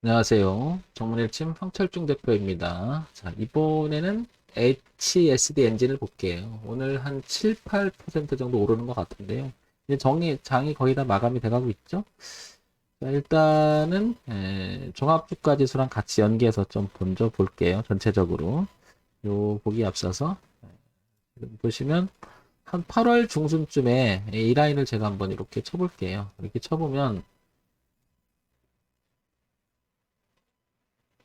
안녕하세요. 정문일침 황철중 대표입니다. 자, 이번에는 HSD 엔진을 볼게요. 오늘 한 7, 8% 정도 오르는 것 같은데요. 이제 정리, 장이 거의 다 마감이 돼가고 있죠. 자, 일단은, 에, 종합주가지수랑 같이 연계해서 좀 먼저 볼게요. 전체적으로. 요, 보기 앞서서. 에, 보시면, 한 8월 중순쯤에 이 라인을 제가 한번 이렇게 쳐볼게요. 이렇게 쳐보면,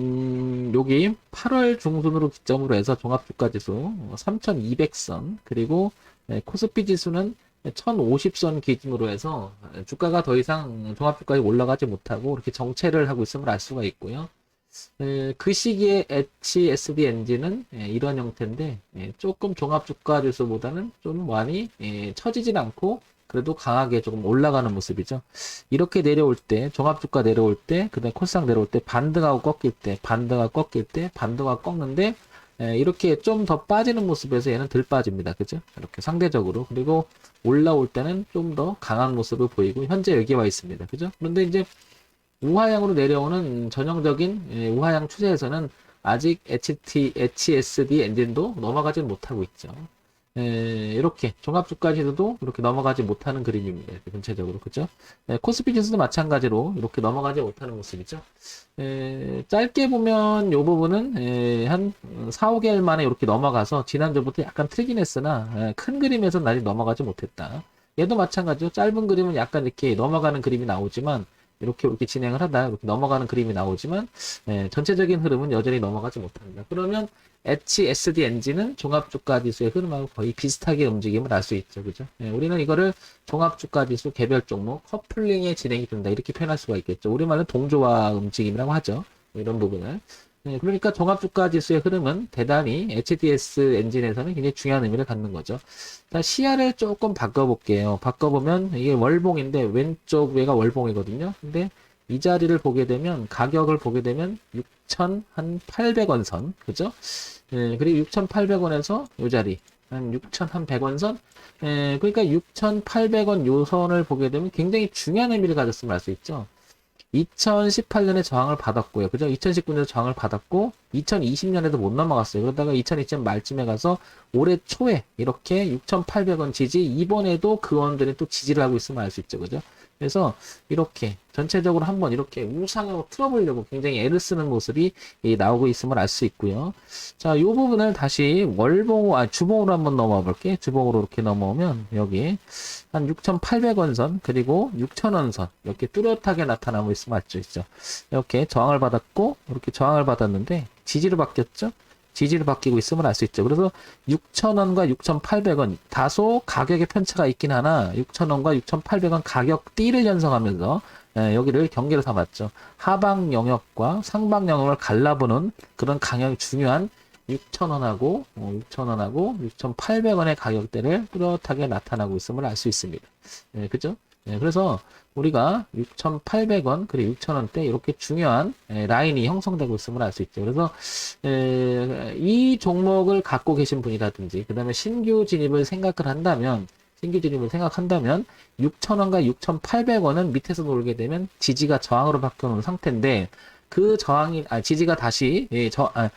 음, 여기 8월 중순으로 기점으로 해서 종합주가지수 3200선 그리고 네, 코스피 지수는 1050선 기준으로 해서 주가가 더 이상 종합주가에 올라가지 못하고 이렇게 정체를 하고 있음을 알 수가 있고요. 에, 그 시기에 HSD 엔진은 예, 이런 형태인데 예, 조금 종합주가지수보다는 좀 많이 예, 처지진 않고 그래도 강하게 조금 올라가는 모습이죠. 이렇게 내려올 때, 종합주가 내려올 때, 그 다음에 코스닥 내려올 때, 반등하고 꺾일 때, 반등하고 꺾일 때, 반등하고 꺾는데, 에, 이렇게 좀 더 빠지는 모습에서 얘는 덜 빠집니다. 그죠? 이렇게 상대적으로. 그리고 올라올 때는 좀 더 강한 모습을 보이고, 현재 여기 와 있습니다. 그죠? 그런데 이제 우하향으로 내려오는 전형적인 예, 우하향 추세에서는 아직 HT, HSD 엔진도 넘어가지 못하고 있죠. 에, 이렇게 종합주가지수도 이렇게 넘어가지 못하는 그림입니다. 전체적으로 그죠? 에, 코스피 지수도 마찬가지로 이렇게 넘어가지 못하는 모습이죠. 에, 짧게 보면 이 부분은 에, 한 4, 5개월 만에 이렇게 넘어가서 지난주부터 약간 틀긴 했으나 에, 큰 그림에서는 아직 넘어가지 못했다. 얘도 마찬가지로 짧은 그림은 약간 이렇게 넘어가는 그림이 나오지만 이렇게 이렇게 진행을 하다 이렇게 넘어가는 그림이 나오지만 에, 전체적인 흐름은 여전히 넘어가지 못합니다. 그러면 HSD 엔진은 종합주가지수의 흐름하고 거의 비슷하게 움직임을 알 수 있죠. 그죠? 예, 우리는 이거를 종합주가지수 개별 종목 커플링에 진행이 된다. 이렇게 표현할 수가 있겠죠. 우리말은 동조화 움직임이라고 하죠. 이런 부분을. 예, 그러니까 종합주가 지수의 흐름은 대단히 HDS 엔진에서는 굉장히 중요한 의미를 갖는 거죠. 자, 시야를 조금 바꿔볼게요. 바꿔보면 이게 월봉인데 왼쪽 위가 월봉이거든요. 근데 이 자리를 보게 되면 가격을 보게 되면 6,800원 선, 그죠? 예, 그리고 6,800원에서 이 자리 한 6,100원 선, 예, 그러니까 6,800원 요 선을 보게 되면 굉장히 중요한 의미를 가졌음을 알 수 있죠. 2018년에 저항을 받았고요. 그죠? 2019년에 저항을 받았고 2020년에도 못 넘어갔어요. 그러다가 2020년 말쯤에 가서 올해 초에 이렇게 6,800원 지지 이번에도 그 원들이 또 지지를 하고 있으면 알 수 있죠. 그죠? 그래서 이렇게 전체적으로 한번 이렇게 우상으로 틀어보려고 굉장히 애를 쓰는 모습이 나오고 있음을 알 수 있고요. 자, 이 부분을 다시 월봉, 아, 주봉으로 한번 넘어와 볼게. 주봉으로 이렇게 넘어오면 여기 한 6,800원 선, 그리고 6,000원 선, 이렇게 뚜렷하게 나타나고 있으면 알수 있죠. 이렇게 저항을 받았고, 이렇게 저항을 받았는데, 지지로 바뀌었죠? 지지를 바뀌고 있음을 알 수 있죠. 그래서 6,000원과 6,800원 다소 가격의 편차가 있긴 하나 6,000원과 6,800원 가격 띠를 형성하면서 예, 여기를 경계로 삼았죠. 하방 영역과 상방 영역을 갈라보는 그런 강형이 중요한 6,000원하고 어, 6,000원하고 6,800원의 가격대를 뚜렷하게 나타나고 있음을 알 수 있습니다. 예, 그죠? 예, 그래서 우리가 6,800원 그리고 6,000원대 이렇게 중요한 예, 라인이 형성되고 있음을 알 수 있죠. 그래서 에, 이 종목을 갖고 계신 분이라든지 그 다음에 신규 진입을 생각을 한다면 신규 진입을 생각한다면 6,000원과 6,800원은 밑에서 놀게 되면 지지가 저항으로 바뀌어놓은 상태인데 그 저항이 아 지지가 다시 예, 저 아, 예,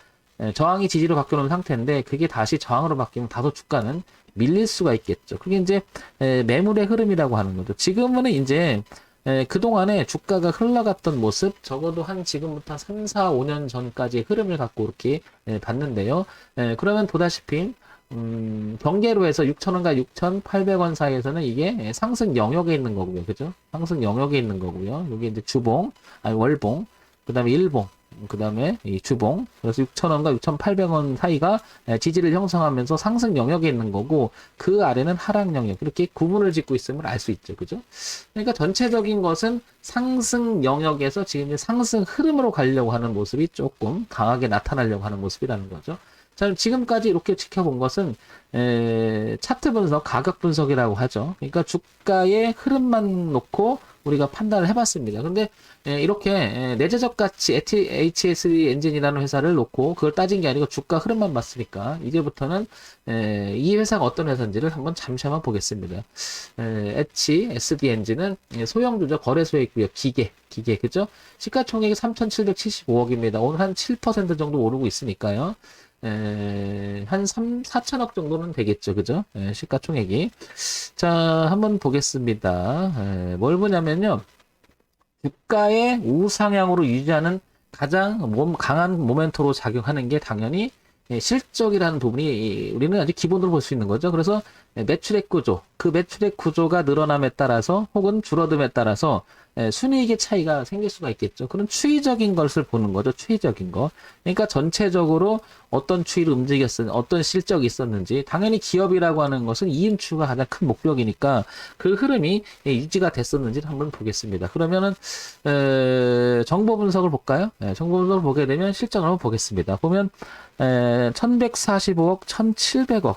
저항이 지지로 바뀌어놓은 상태인데 그게 다시 저항으로 바뀌면 다소 주가는 밀릴 수가 있겠죠. 그게 이제 에, 매물의 흐름이라고 하는 거죠. 지금은 이제 에, 그동안에 주가가 흘러갔던 모습 적어도 한 지금부터 3, 4, 5년 전까지의 흐름을 갖고 이렇게 에, 봤는데요. 에, 그러면 보다시피 음, 경계로 해서 6,000원과 6,800원 사이에서는 이게 상승 영역에 있는 거고요. 그죠? 상승 영역에 있는 거고요. 여기 이제 주봉, 아니 월봉, 그 다음에 일봉, 그 다음에 이 주봉. 그래서 6,000원과 6,800원 사이가 지지를 형성하면서 상승 영역에 있는 거고 그 아래는 하락 영역. 이렇게 구분을 짓고 있음을 알 수 있죠. 그죠? 그러니까 전체적인 것은 상승 영역에서 지금 상승 흐름으로 가려고 하는 모습이 조금 강하게 나타나려고 하는 모습이라는 거죠. 자 지금까지 이렇게 지켜본 것은 에, 차트 분석 가격 분석이라고 하죠. 그러니까 주가의 흐름만 놓고 우리가 판단을 해봤습니다. 근데 예, 이렇게 예, 내재적 가치 HSD 엔진이라는 회사를 놓고 그걸 따진 게 아니고 주가 흐름만 봤으니까 이제부터는 예, 이 회사가 어떤 회사인지를 한번 잠시 한번 보겠습니다. 예, HSD 엔진은 예, 소형 주저 거래소에 있고요. 기계, 기계 그죠? 시가총액이 3,775억입니다. 오늘 한 7% 정도 오르고 있으니까요. 에, 한 3, 4천억 정도는 되겠죠. 그죠? 에, 시가총액이. 자, 한번 보겠습니다. 에, 뭘 보냐면요. 주가의 우상향으로 유지하는 가장 몸, 강한 모멘토로 작용하는 게 당연히 예, 실적이라는 부분이 이- 우리는 아주 기본으로 볼 수 있는 거죠. 그래서 예, 매출액 구조, 그 매출액 구조가 늘어남에 따라서 혹은 줄어듦에 따라서 예, 순이익의 차이가 생길 수가 있겠죠. 그런 추이적인 것을 보는 거죠. 추이적인 거. 그러니까 전체적으로 어떤 추이를 움직였었는지, 어떤 실적이 있었는지, 당연히 기업이라고 하는 것은 이윤추가 가장 큰 목표이니까 그 흐름이 예, 유지가 됐었는지를 한번 보겠습니다. 그러면은 에, 정보 분석을 볼까요? 예, 정보 분석을 보게 되면 실적을 한번 보겠습니다. 보면 에, 1145억, 1700억,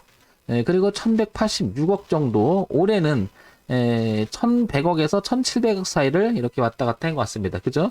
예, 그리고 1186억 정도 올해는 에, 1100억에서 1700억 사이를 이렇게 왔다 갔다 한 것 같습니다. 그죠?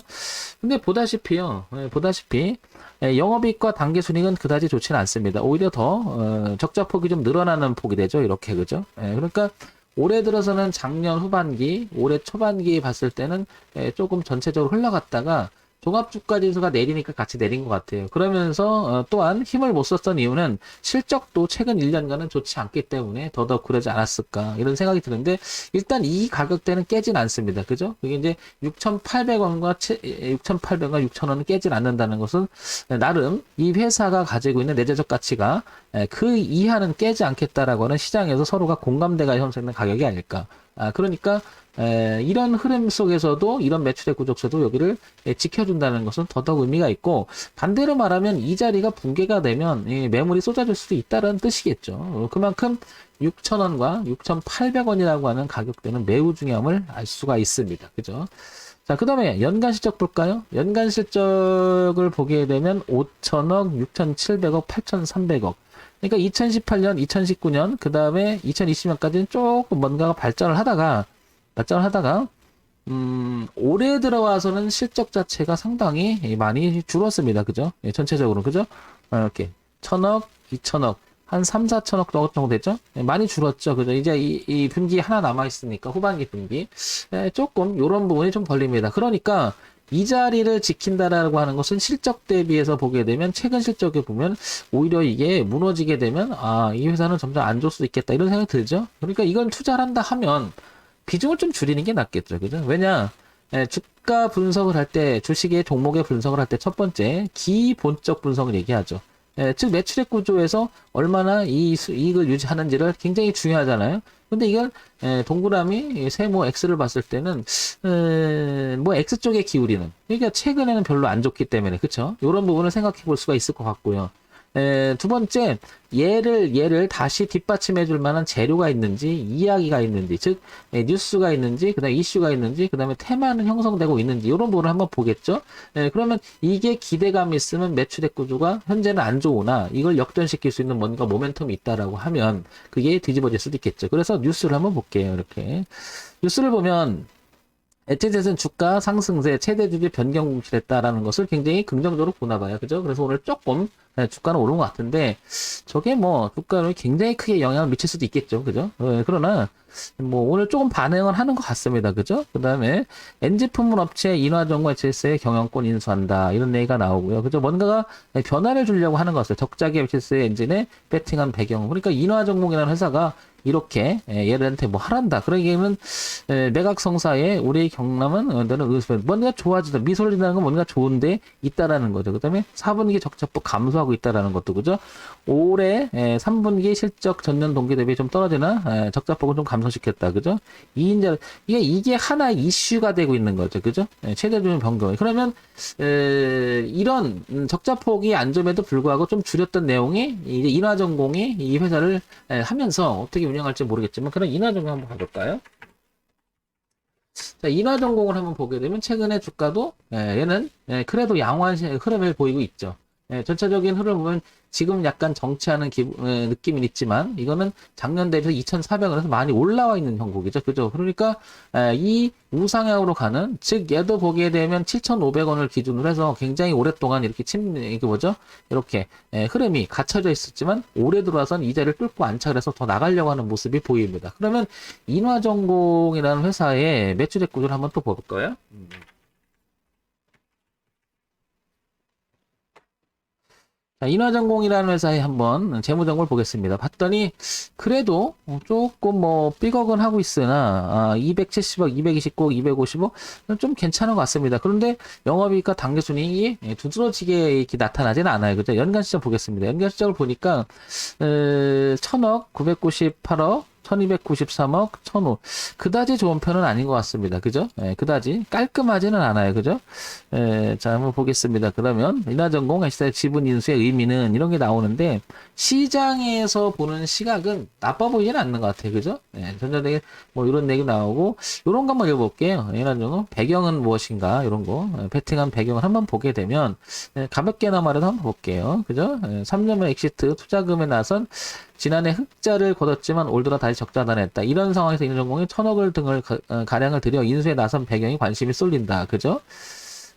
근데 보다시피요, 예, 보다시피 예, 영업이익과 단기순이익은 그다지 좋지는 않습니다. 오히려 더 어, 적자 폭이 좀 늘어나는 폭이 되죠. 이렇게 그죠? 예, 그러니까 올해 들어서는 작년 후반기, 올해 초반기 봤을 때는 예, 조금 전체적으로 흘러갔다가 종합주가지수가 내리니까 같이 내린 것 같아요. 그러면서 어, 또한 힘을 못 썼던 이유는 실적도 최근 1년간은 좋지 않기 때문에 더더욱 그러지 않았을까 이런 생각이 드는데 일단 이 가격대는 깨진 않습니다. 그죠? 그게 이제 6,800원과 6,800원, 6,000원은 깨진 않는다는 것은 나름 이 회사가 가지고 있는 내재적 가치가 에, 그 이하는 깨지 않겠다라고 하는 시장에서 서로가 공감대가 형성된 가격이 아닐까. 아, 그러니까 에, 이런 흐름 속에서도 이런 매출액 구조에서도 여기를 에, 지켜준다는 것은 더더욱 의미가 있고 반대로 말하면 이 자리가 붕괴가 되면 이 매물이 쏟아질 수도 있다는 뜻이겠죠. 어, 그만큼 6,000원과 6,800원이라고 하는 가격대는 매우 중요함을 알 수가 있습니다. 그죠? 자, 그 다음에 연간 실적 볼까요? 연간 실적을 보게 되면 5천억, 6,700억, 8,300억. 그러니까 2018년, 2019년, 그 다음에 2020년까지는 조금 뭔가가 발전을 하다가, 발전을 하다가, 음, 올해 들어와서는 실적 자체가 상당히 많이 줄었습니다. 그죠? 예, 전체적으로, 그죠? 어, 이렇게. 천억, 2천억, 한 3, 4천억 정도 됐죠? 예, 많이 줄었죠. 그죠? 이제 이, 이 분기 하나 남아있으니까, 후반기 분기. 예, 조금, 요런 부분이 좀 벌립니다. 그러니까, 이 자리를 지킨다라고 하는 것은 실적 대비해서 보게 되면 최근 실적에 보면 오히려 이게 무너지게 되면 아, 이 회사는 점점 안 좋을 수도 있겠다 이런 생각이 들죠. 그러니까 이건 투자를 한다 하면 비중을 좀 줄이는 게 낫겠죠. 그죠? 왜냐? 에, 주가 분석을 할 때, 주식의 종목의 분석을 할 때 첫 번째, 기본적 분석을 얘기하죠. 에, 즉, 매출액 구조에서 얼마나 이 수- 이익을 유지하는지를 굉장히 중요하잖아요. 근데 이걸, 에, 동그라미, 세모 X를 봤을 때는, 에, 뭐, X 쪽에 기울이는. 그러니까 최근에는 별로 안 좋기 때문에, 그쵸? 이런 부분을 생각해 볼 수가 있을 것 같고요. 에, 두 번째, 얘를, 얘를 다시 뒷받침해 줄 만한 재료가 있는지, 이야기가 있는지, 즉, 에, 뉴스가 있는지, 그 다음에 이슈가 있는지, 그 다음에 테마는 형성되고 있는지, 이런 부분을 한번 보겠죠? 에, 그러면 이게 기대감이 있으면 매출액 구조가 현재는 안 좋으나, 이걸 역전시킬 수 있는 뭔가 모멘텀이 있다라고 하면, 그게 뒤집어질 수도 있겠죠. 그래서 뉴스를 한번 볼게요, 이렇게. 뉴스를 보면, 에티셋은 주가 상승세 최대 주기 변경 공시했다라는 것을 굉장히 긍정적으로 보나 봐요. 그죠? 그래서 오늘 조금 네, 주가는 오른 것 같은데 저게 뭐 주가를 굉장히 크게 영향을 미칠 수도 있겠죠. 그죠? 어, 그러나 뭐 오늘 조금 반응을 하는 것 같습니다. 그죠? 그 다음에 엔지 품문 업체 인화정과 HS의 경영권 인수한다. 이런 얘기가 나오고요. 그죠? 뭔가가 변화를 주려고 하는 것 같아요. 적자기 HS의 엔진에 배팅한 배경. 그러니까 인화전공이라는 회사가 이렇게 예, 얘들한테 뭐 하란다. 그러기에는 에, 매각성사에 우리 경남은 어, 너는 의습 뭔가 좋아지다. 미소리라는 건 뭔가 좋은데 있다라는 거죠. 그다음에 4분기 적자폭 감소하고 있다라는 것도 그죠. 올해 에, 3분기 실적 전년 동기 대비 좀 떨어지나 에, 적자폭은 좀 감소시켰다. 그죠? 2인자 이게 이게 하나의 이슈가 되고 있는 거죠. 그죠? 에, 최대 주문 변경. 그러면 에, 이런 음, 적자폭이 안 좋음에도 불구하고 좀 줄였던 내용이 이제 인화전공이 이 회사를 에, 하면서 어떻게 운영할지 모르겠지만 그런 인화전공 한번 가볼까요? 자, 인화전공을 한번 보게 되면 최근에 주가도 에, 얘는 에, 그래도 양호한 시- 흐름을 보이고 있죠. 예, 전체적인 흐름은 지금 약간 정체하는 기, 에, 느낌은 있지만 이거는 작년 대비 2,400원에서 많이 올라와 있는 형국이죠. 그죠? 그러니까 에, 이 우상향으로 가는 즉 얘도 보게 되면 7,500원을 기준으로 해서 굉장히 오랫동안 이렇게 침 이게 뭐죠? 이렇게 에, 흐름이 갇혀져 있었지만 올해 들어와선 이 자리를 뚫고 안착을 해서 더 나가려고 하는 모습이 보입니다. 그러면 인화전공이라는 회사의 매출액 구조를 한번 또 볼까요? 음. 자, 인화전공이라는 회사에 한번 재무정보를 보겠습니다. 봤더니 그래도 조금 뭐 삐걱은 하고 있으나 아, 270억, 229억, 255좀 좀 괜찮은 것 같습니다. 그런데 영업이익과 당기순이익이 두드러지게 이렇게 나타나지는 않아요. 그죠? 연간 시점 보겠습니다. 연간 시점을 보니까 에, 1000억, 998억, 1293억, 1005. 그다지 좋은 편은 아닌 것 같습니다. 그죠? 예, 그다지 깔끔하지는 않아요. 그죠? 예, 자, 한번 보겠습니다. 그러면 인하전공 하시다 지분 인수의 의미는 이런 게 나오는데 시장에서 보는 시각은 나빠 보이지는 않는 것 같아요. 그죠? 예, 전자되게 뭐 이런 얘기 나오고 이런 거 한번 읽어볼게요. 인하전공 배경은 무엇인가 이런 거 예, 베팅한 배경을 한번 보게 되면 예, 가볍게나마라도 한번 볼게요. 그죠? 예, 3년의 엑시트 투자금에 나선 지난해 흑자를 거뒀지만 올 들어 다시 적자 단했다. 이런 상황에서 인전공이 천억을 등을 가, 어, 가량을 들여 인수에 나선 배경이 관심이 쏠린다. 그죠?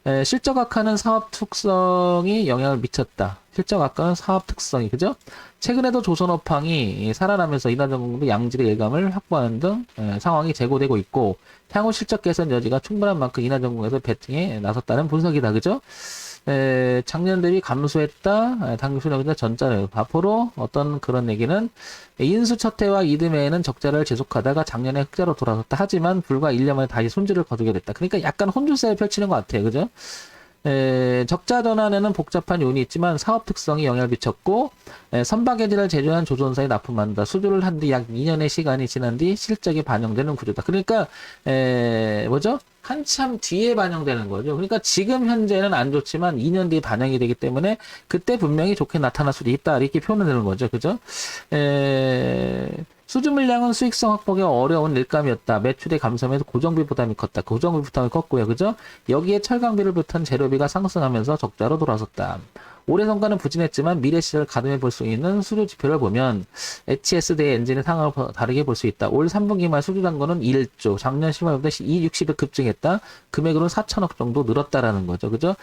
에, 실적 악화는 사업 특성이 영향을 미쳤다. 실적 악화는 사업 특성이 그죠? 최근에도 조선업황이 살아나면서 인하전공도 양질의 일감을 확보하는 등 에, 상황이 제고되고 있고 향후 실적 개선 여지가 충분한 만큼 인하전공에서 배팅에 나섰다는 분석이다. 그죠? 에, 작년 대비 감소했다. 당수력이나 전자를 앞으로 어떤 그런 얘기는 인수 첫 해와 이듬해에는 적자를 지속하다가 작년에 흑자로 돌아섰다. 하지만 불과 1년 만에 다시 손질을 거두게 됐다. 그러니까 약간 혼주세를 펼치는 것 같아요. 그죠? 에, 적자 전환에는 복잡한 요인이 있지만 사업 특성이 영향을 미쳤고 에, 선박에지를 제조한 조선사에 납품한다. 수주를 한 뒤 약 2년의 시간이 지난 뒤 실적이 반영되는 구조다. 그러니까 에, 뭐죠? 한참 뒤에 반영되는 거죠. 그러니까 지금 현재는 안 좋지만 2년 뒤에 반영이 되기 때문에 그때 분명히 좋게 나타날 수도 있다. 이렇게 표현을 되는 거죠. 그죠? 에... 수주 물량은 수익성 확보가 어려운 일감이었다. 매출의 감소하면서 고정비 부담이 컸다. 고정비 부담이 컸고요. 그죠? 여기에 철강비를 비롯한 재료비가 상승하면서 적자로 돌아섰다. 올해 성과는 부진했지만 미래 시를 가늠해 볼 수 있는 수주 지표를 보면 HS 대 엔진의 상황을 다르게 볼 수 있다. 올 3분기 말 수주 단거는 1조, 작년 10월보다 260에 급증했다. 금액으로 4천억 정도 늘었다라는 거죠. 그죠?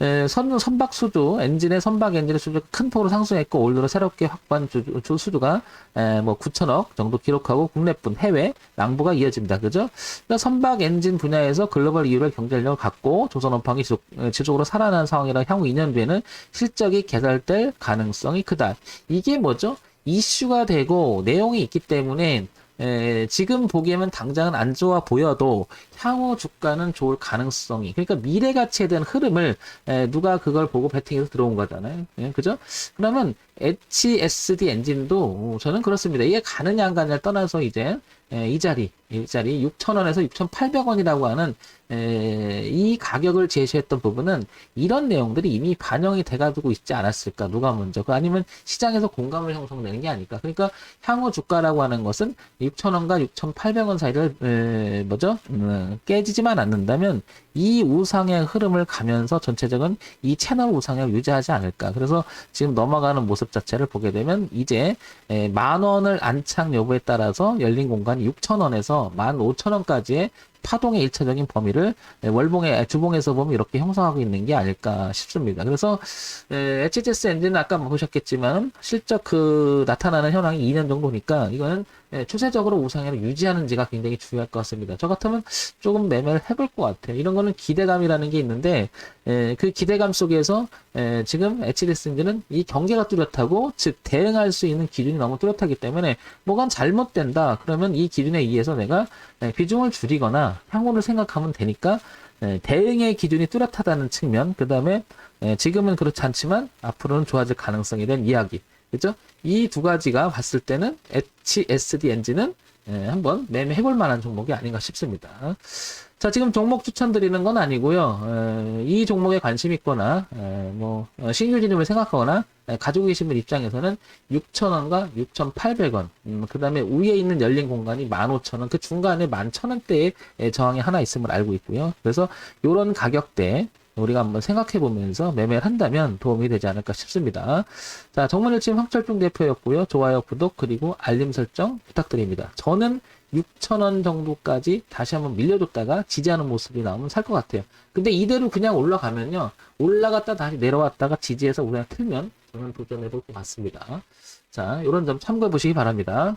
에, 선, 선박 수주, 엔진의 선박 엔진의 수주가 큰 폭으로 상승했고 올 들어 새롭게 확보한 주, 주 수주가 에, 뭐 9천억 정도 기록하고 국내뿐 해외 낭보가 이어집니다. 그죠? 그러니까 선박 엔진 분야에서 글로벌 이유를 경쟁력을 갖고 조선업황이 지속, 지속으로 살아난 상황이라 향후 2년 뒤에는 실 적이 개설될 가능성이 크다. 이게 뭐죠? 이슈가 되고 내용이 있기 때문에 에, 지금 보기에는 당장은 안 좋아 보여도 향후 주가는 좋을 가능성이 그러니까 미래 가치에 대한 흐름을 에, 누가 그걸 보고 베팅해서 들어온 거잖아요. 예, 그죠? 그러면 HSD 엔진도 저는 그렇습니다. 이게 가느냐 안 가느냐를 떠나서 이제 에, 이 자리, 이 자리 6,000원에서 6,800원이라고 하는 에, 이 가격을 제시했던 부분은 이런 내용들이 이미 반영이 돼가지고 있지 않았을까? 누가 먼저? 그 아니면 시장에서 공감을 형성되는 게 아닐까? 그러니까 향후 주가라고 하는 것은 6,000원과 6,800원 사이를 에, 뭐죠? 음, 깨지지만 않는다면 이 우상의 흐름을 가면서 전체적인 이 채널 우상을 유지하지 않을까? 그래서 지금 넘어가는 모습 자체를 보게 되면 이제 에, 만 원을 안착 여부에 따라서 열린 공간 6,000원에서 15,000원까지의 파동의 일차적인 범위를 월봉의 주봉에서 보면 이렇게 형성하고 있는 게 아닐까 싶습니다. 그래서 HTS 엔진은 아까 보셨겠지만 실적 그 나타나는 현황이 2년 정도니까 이거는 추세적으로 우상향을 유지하는지가 굉장히 중요할 것 같습니다. 저 같으면 조금 매매를 해볼 것 같아요. 이런 거는 기대감이라는 게 있는데 그 기대감 속에서 지금 HTS 엔진은 이 경계가 뚜렷하고 즉 대응할 수 있는 기준이 너무 뚜렷하기 때문에 뭐가 잘못된다 그러면 이 기준에 의해서 내가 비중을 줄이거나 향후를 생각하면 되니까 대응의 기준이 뚜렷하다는 측면, 그 다음에 지금은 그렇지 않지만 앞으로는 좋아질 가능성에 대한 이야기, 그죠? 이 두 가지가 봤을 때는 HSD 엔진은 한번 매매해 볼 만한 종목이 아닌가 싶습니다. 자, 지금 종목 추천드리는 건 아니고요. 이 종목에 관심 있거나 뭐 어, 신규 진입을 생각하거나 가지고 계신 분 입장에서는 6,000원과 6,800원, 음, 그 다음에 위에 있는 열린 공간이 15,000원, 그 중간에 11,000원대의 저항이 하나 있음을 알고 있고요. 그래서 이런 가격대 우리가 한번 생각해 보면서 매매를 한다면 도움이 되지 않을까 싶습니다. 자, 정문일침 황철중 대표였고요. 좋아요, 구독, 그리고 알림 설정 부탁드립니다. 저는 6,000원 정도까지 다시 한번 밀려줬다가 지지하는 모습이 나오면 살 것 같아요. 근데 이대로 그냥 올라가면요. 올라갔다 다시 내려왔다가 지지해서 그냥 틀면 저는 도전해 볼 것 같습니다. 자, 이런 점 참고해 보시기 바랍니다.